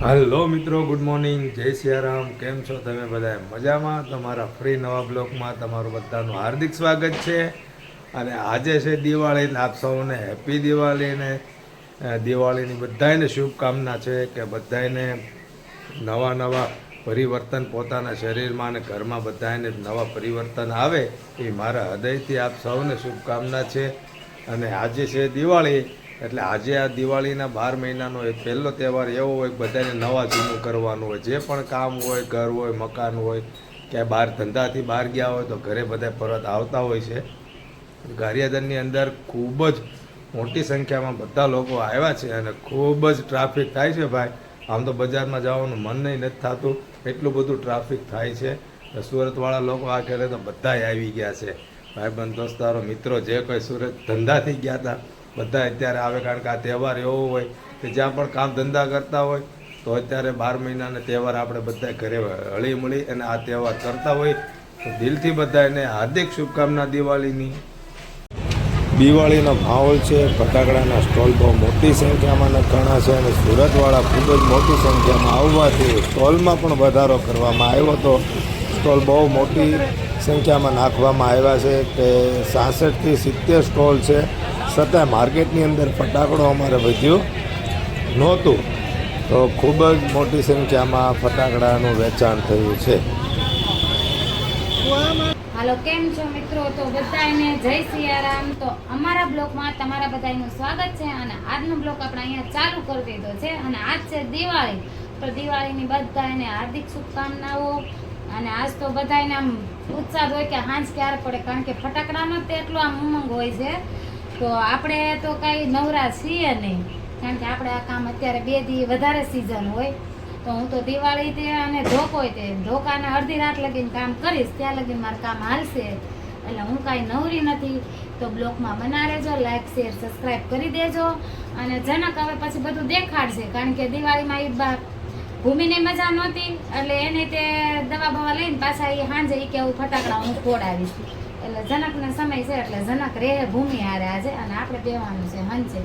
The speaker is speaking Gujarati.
હલો મિત્રો ગુડ મોર્નિંગ જય સિયારામ. કેમ છો તમે બધા મજામાં? તમારા ફ્રી નવા બ્લોગમાં તમારું બધાનું હાર્દિક સ્વાગત છે. અને આજે છે દિવાળી આપ સૌને હેપી દિવાળી ને દિવાળીની બધાને શુભકામના છે કે બધાને નવા નવા પરિવર્તન પોતાના શરીરમાં અને ઘરમાં બધાને નવા પરિવર્તન આવે એ મારા હૃદયથી આપ સૌને શુભકામના છે. અને આજે છે દિવાળી એટલે આજે આ દિવાળીના બાર મહિનાનો એ પહેલો તહેવાર એવો હોય બધાને નવા જૂનું કરવાનું હોય. જે પણ કામ હોય, ઘર હોય, મકાન હોય, ક્યાંય બહાર ધંધાથી બહાર ગયા હોય તો ઘરે બધા પરત આવતા હોય છે. ગારિયાદરની અંદર ખૂબ જ મોટી સંખ્યામાં બધા લોકો આવ્યા છે અને ખૂબ જ ટ્રાફિક થાય છે ભાઈ. આમ તો બજારમાં જવાનું મન નહીં, નથી થતું. એટલું બધું ટ્રાફિક થાય છે. સુરતવાળા લોકો આ ખેડે તો બધાય આવી ગયા છે. ભાઈબંધ, દોસ્તારો, મિત્રો, જે કોઈ સુરત ધંધાથી ગયા હતા બધા અત્યારે આવે કારણ કે આ તહેવાર એવો હોય કે જ્યાં પણ કામ ધંધા કરતા હોય, તો અત્યારે બાર મહિનાના તહેવાર આપણે બધા ઘરે હળી મળી અને આ તહેવાર કરતા હોય, તો દિલથી બધા એને હાર્દિક શુભકામના દિવાળીની. દિવાળીનો માહોલ છે, ફટાકડાના સ્ટોલ બહુ મોટી સંખ્યામાં નખાણા છે અને સુરતવાળા ખૂબ જ મોટી સંખ્યામાં આવવાથી સ્ટોલમાં પણ વધારો કરવામાં આવ્યો હતો. સ્ટોલ બહુ મોટી સંખ્યામાં નાખવામાં આવ્યા છે કે સાસઠથી સિત્તેર સ્ટોલ છે. છતાં માર્કેટની અંદર ફટાકડો અમારે વધ્યું નહોતું. તો ખૂબ જ મોટી સંખ્યામાં ફટાકડાનું વેચાણ થયું છે. હાલો, કેમ છો મિત્રો? તો બધાને જય સિયારામ. તો અમારા બ્લોગમાં તમારા બધાનું સ્વાગત છે અને આજનો બ્લોગ આપણે અહીંયા ચાલુ કરી દીધો છે અને આજ છે દિવાળી. તો દિવાળીની બધાને હાર્દિક શુભકામનાઓ અને આજ તો બધાને આમ ઉત્સાહ હોય કે હાંજ ક્યારે પડે? કારણ કે ફટાકડામાં તે એટલો આમ ઉમંગ હોય છે. તો આપણે તો કાંઈ નવરા છીએ નહીં. કારણ કે આપણે આ કામ અત્યારે બે દી વધારે સિઝન હોય. તો હું તો દિવાળી તે અને ધોક તે. ધોકાને અડધી રાત લગીને કામ કરીશ. ત્યાં લગીને મારું કામ હાલશે. એટલે હું કાંઈ નવરી નથી. તો બ્લોગમાં બના રહેજો લાઈક શેર સબસ્ક્રાઈબ કરી દેજો. અને જનક હવે પછી બધું દેખાડશે. કારણ કે દિવાળીમાં એ ભૂમિની મજા નહોતી. એટલે એને તે દવા બવા લઈને પાછા એ સાંજે એ કે હું ફટાકડા હું ફોડાવીશ. એટલે જનકને સમય છે એટલે જનક રહે ભૂમિ હારે આજે અને આપણે બેવાનું છે હંચે